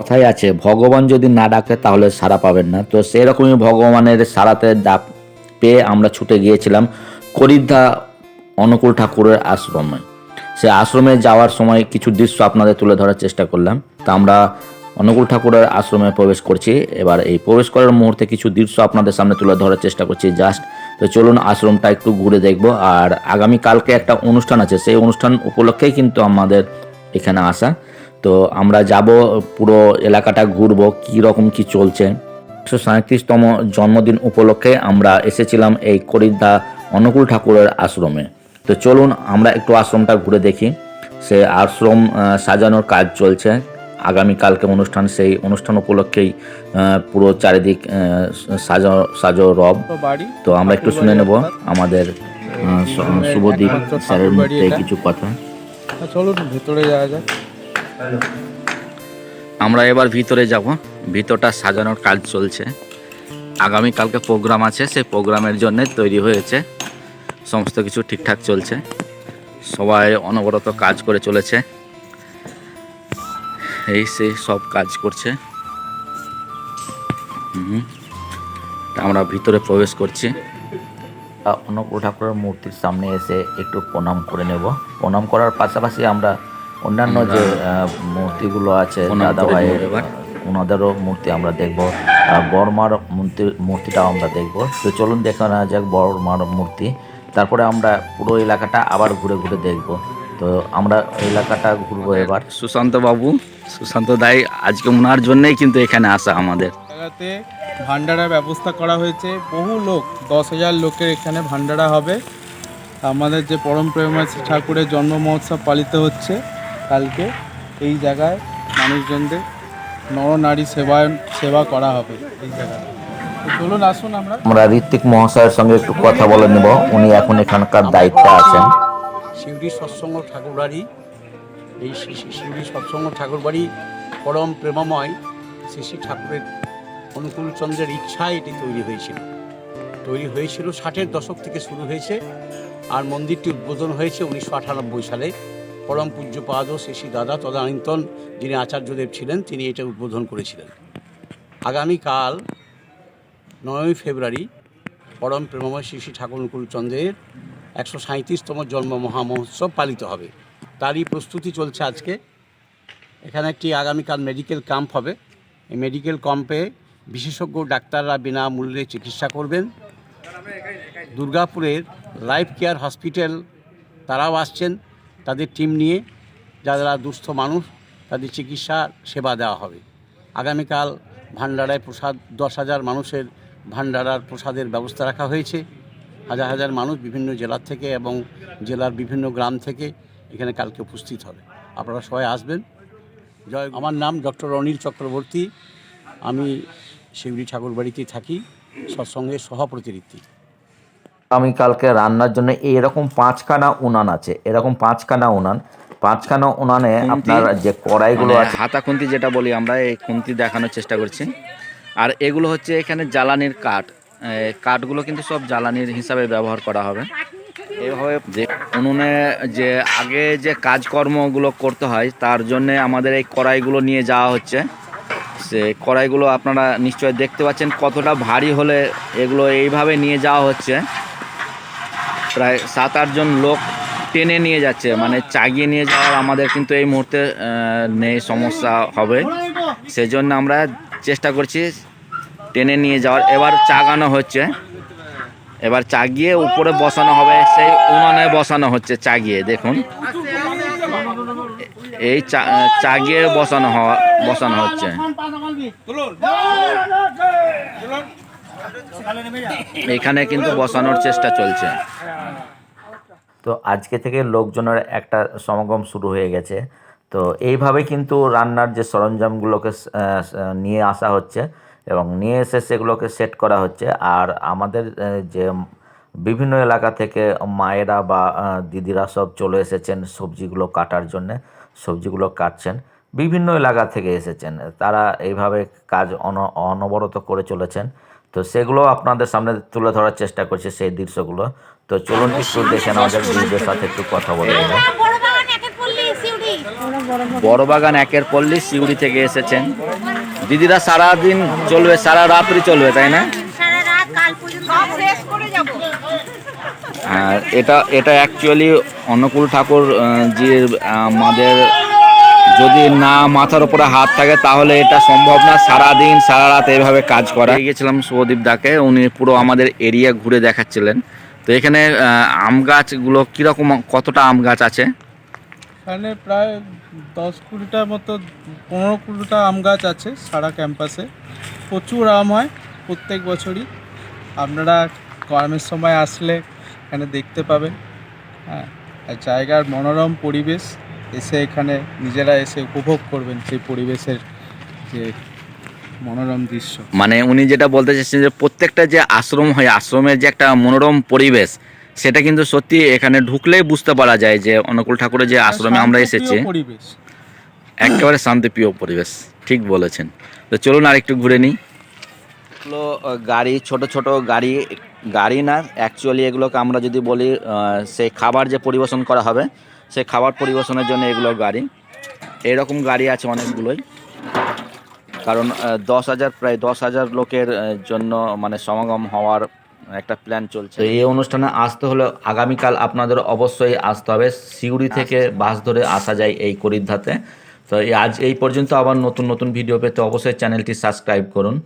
কথাই আছে, ভগবান যদি না ডাকে তাহলে সাড়া পাবেন না। তো সেরকমই ভগবানের সারাতে ডাক পেয়ে আমরা ছুটে গিয়েছিলাম করিদ্ধা অনুকূল ঠাকুরের আশ্রমে। সে আশ্রমে যাওয়ার সময় কিছু দৃশ্য আপনাদের তুলে ধরার চেষ্টা করলাম। তা আমরা অনুকূল ঠাকুরের আশ্রমে প্রবেশ করছি। এবার এই প্রবেশ করার মুহূর্তে কিছু দৃশ্য আপনাদের সামনে তুলে ধরার চেষ্টা করছি জাস্ট। তো চলুন আশ্রমটা একটু ঘুরে দেখব। আর আগামী কালকে একটা অনুষ্ঠান আছে। সেই অনুষ্ঠান উপলক্ষেই কিন্তু আমাদের এখানে আসা। তো আমরা যাব পুরো এলাকাটা ঘুরবো কী রকম কি চলছে। একশো সাঁত্রিশতম জন্মদিন উপলক্ষে আমরা এসেছিলাম এই করিদ্ধা অনুকূল ঠাকুরের আশ্রমে। তো চলুন আমরা একটু আশ্রমটা ঘুরে দেখি। সে আশ্রম সাজানোর কাজ চলছে। আগামীকালকে অনুষ্ঠান সেই অনুষ্ঠান উপলক্ষেই পুরো চারিদিক সাজো সাজো রব। তো আমরা একটু শুনে নেব আমাদের শুভদীপ স্যারের মুখে কিছু কথা। চলুন ভেতরে যাওয়া যাক। আমরা এবার ভিতরে যাব। ভিতরটা সাজানোর কাজ চলছে। আগামী কালকে প্রোগ্রাম আছে, সেই প্রোগ্রামের জন্য তৈরি হয়েছে। সমস্ত কিছু ঠিকঠাক চলছে। সবাই অনবরত কাজ করে চলেছে। এই সেই সব কাজ করছে। আমরা ভিতরে প্রবেশ করছি। অনুকূল ঠাকুরের মূর্তির সামনে এসে একটু প্রণাম করে নেব। প্রণাম করার পাশাপাশি আমরা অন্যান্য যে মূর্তিগুলো আছে দাদা ভাইয়ের ওনাদেরও মূর্তি আমরা দেখব। আর বড়মার মূর্তি মূর্তিটাও আমরা দেখব। তো চলুন দেখে নেওয়া যাক বড়মার মূর্তি। তারপরে আমরা পুরো এলাকাটা আবার ঘুরে ঘুরে দেখব। তো আমরা এলাকাটা ঘুরবো এবার। সুশান্ত বাবু সুশান্ত দাই আজকে ওনার জন্যই কিন্তু এখানে আসা আমাদের। জায়গাতে ভান্ডারার ব্যবস্থা করা হয়েছে। বহু লোক দশ হাজার লোকের এখানে ভান্ডারা হবে। আমাদের যে পরম প্রেমাসী ঠাকুরের জন্ম মহোৎসব পালিত হচ্ছে। কালকে এই জায়গায় মানুষজনদের নরনারী সেবায়ন সেবা করা হবে এই জায়গায়। তো চলুন আসুন আমরা। আমরা ঋত্বিক মহাশয়ের সঙ্গে একটু কথা বলে নেব। উনি এখন এখানকার দায়িত্বে আছেন। শিউরি সৎসঙ্গ ঠাকুরবাড়ি এই শি- শি- শিউরি সৎসঙ্গ ঠাকুরবাড়ি পরম প্রেমময় শ্রী শ্রী ঠাকুরের অনুকূল চন্দ্রের ইচ্ছায় এটি তৈরি হয়েছিল। তৈরি হয়েছিল ষাটের দশক থেকে শুরু হয়েছে আর মন্দিরটি উদ্বোধন হয়েছে উনিশশো আটানব্বই সালে। পরম পূজ্যপাদ শ্রী দাদা তদানীন্তন যিনি আচার্যদেব ছিলেন, তিনি এটা উদ্বোধন করেছিলেন। আগামীকাল নয়ই ফেব্রুয়ারি পরম প্রেমময় শ্রী ঠাকুর অনুকূল চন্দ্রের একশো সাঁত্রিশতম জন্ম মহামহোৎসব পালিত হবে। তারই প্রস্তুতি চলছে আজকে। এখানে একটি আগামীকাল মেডিকেল ক্যাম্প হবে। এই মেডিকেল ক্যাম্পে বিশেষজ্ঞ ডাক্তাররা বিনামূল্যে চিকিৎসা করবেন। দুর্গাপুরের লাইফ কেয়ার হসপিটাল তারাও আসছেন। তাদের টিম নিয়ে যারা দুস্থ মানুষ, তাদের চিকিৎসা সেবা দেওয়া হবে। আগামীকাল ভান্ডারায় প্রসাদ, দশ হাজার মানুষের ভান্ডারার প্রসাদের ব্যবস্থা রাখা হয়েছে। হাজার হাজার মানুষ বিভিন্ন জেলার থেকে এবং জেলার বিভিন্ন গ্রাম থেকে এখানে কালকে উপস্থিত হবে। আপনারা সবাই আসবেন। জয় আমার নাম ডক্টর অনিল চক্রবর্তী। আমি শিউরি ঠাকুরবাড়িতে থাকি। সৎসঙ্গের সহপ্রতিনিধি। আমি কালকে রান্নার জন্য এরকম পাঁচখানা উনান আছে এরকম পাঁচখানা উনান। পাঁচখানা উনানে আপনার যে কড়াইগুলো আছে হাতা খুন্তি যেটা বলি আমরা এই খুন্তি দেখানোর চেষ্টা করছি। আর এগুলো হচ্ছে এখানে জ্বালানির কাঠ। কাঠগুলো কিন্তু সব জ্বালানির হিসাবে ব্যবহার করা হবে। এইভাবে যে উনুনে যে আগে যে কাজকর্মগুলো করতে হয় তার জন্যে আমাদের এই কড়াইগুলো নিয়ে যাওয়া হচ্ছে। সে কড়াইগুলো আপনারা নিশ্চয়ই দেখতে পাচ্ছেন কতটা ভারী হলে এগুলো এইভাবে নিয়ে যাওয়া হচ্ছে। প্রায় সাত আটজন লোক টেনে নিয়ে যাচ্ছে। মানে চাগিয়ে নিয়ে যাওয়ার আমাদের কিন্তু এই মুহূর্তে নেই, সমস্যা হবে। সেজন্য আমরা চেষ্টা করছি টেনে নিয়ে যাওয়ার। এবার চাগানো হচ্ছে। এবার চাগিয়ে উপরে বসানো হবে। সেই উনানে বসানো হচ্ছে চাগিয়ে, দেখুন। এই চাগিয়ে বসানো হওয়া, বসানো হচ্ছে। এখানে কিন্তু বসানোর চেষ্টা চলছে। তো আজকে থেকে লোকজনের একটা সমাগম শুরু হয়ে গেছে। তো এইভাবে কিন্তু রান্নার যে সরঞ্জামগুলোকে নিয়ে আসা হচ্ছে এবং নিয়ে এসে সেগুলোকে সেট করা হচ্ছে। আর আমাদের যে বিভিন্ন এলাকা থেকে মায়েরা বা দিদিরা সব চলে এসেছেন সবজিগুলো কাটার জন্যে, সবজিগুলো কাটছেন। বিভিন্ন এলাকা থেকে এসেছেন। তারা এইভাবে কাজ অন, অনবরত করে চলেছেন। তো সেগুলো আপনাদের সামনে তুলে ধরার চেষ্টা করছি সেই দৃশ্যগুলো। তো চলুন একটু দেখে নেওয়া যাক দিদিদের সাথে একটু কথা বলে নেব বড়বাগান একের পল্লী সিউড়ি থেকে এসেছেন। দিদিরা সারা দিন চলবে, সারা রাত্রি চলবে, তাই না? আর এটা এটা অ্যাকচুয়ালি অনুকূল ঠাকুর যে আমাদের যদি না মাথার উপরে হাত থাকে তাহলে এটা সম্ভব না। সারা দিন সারা রাত এইভাবে কাজ করা। পেয়ে গেছিলাম শুভদীপ দাকে উনি পুরো আমাদের এরিয়া ঘুরে দেখাচ্ছিলেন। তো এখানে আম গাছগুলো কীরকম কতটা আম গাছ আছে? এখানে প্রায় দশ কুড়িটার মতো পনেরো কুড়িটা আম গাছ আছে সারা ক্যাম্পাসে। প্রচুর আম হয় প্রত্যেক বছরই। আপনারা গরমের সময় আসলে এখানে দেখতে পাবেন। হ্যাঁ আর জায়গার মনোরম পরিবেশ। এসে এখানে নিজেরা এসে উপভোগ করবেন সেই পরিবেশের যে মনোরম দৃশ্য। মানে উনি যেটা বলতে চাইছেন যে প্রত্যেকটা যে আশ্রম হয় আশ্রমের যে একটা মনোরম পরিবেশ সেটা কিন্তু সত্যি এখানে ঢুকলেই বুঝতে পারা যায় যে অনুকূল ঠাকুরের যে আশ্রমে আমরা এসেছি। পরিবেশ। একেবারে শান্তিপ্রিয় পরিবেশ ঠিক বলেছেন। তো চলুন আর একটু ঘুরে নিই। এগুলো গাড়ি ছোট ছোট গাড়ি গাড়ি না অ্যাকচুয়ালি এগুলোকে আমরা যদি বলি সেই খাবার যে পরিবেশন করা হবে সেই খাবার পরিবেশনের জন্য এগুলো গাড়ি। এরকম গাড়ি আছে অনেকগুলোই। কারণ দশ হাজার প্রায় দশ হাজার লোকের জন্য মানে সমাগম হওয়ার একটা প্ল্যান চলছে। এই অনুষ্ঠানে আসতে হলে আগামীকাল আপনাদের অবশ্যই আসতে হবে। সিউড়ি থেকে বাস ধরে আসা যায় এই করিদ্ধাতে তো এই আজ এই পর্যন্ত আবার নতুন নতুন ভিডিও পেতে অবশ্যই চ্যানেলটি সাবস্ক্রাইব করুন।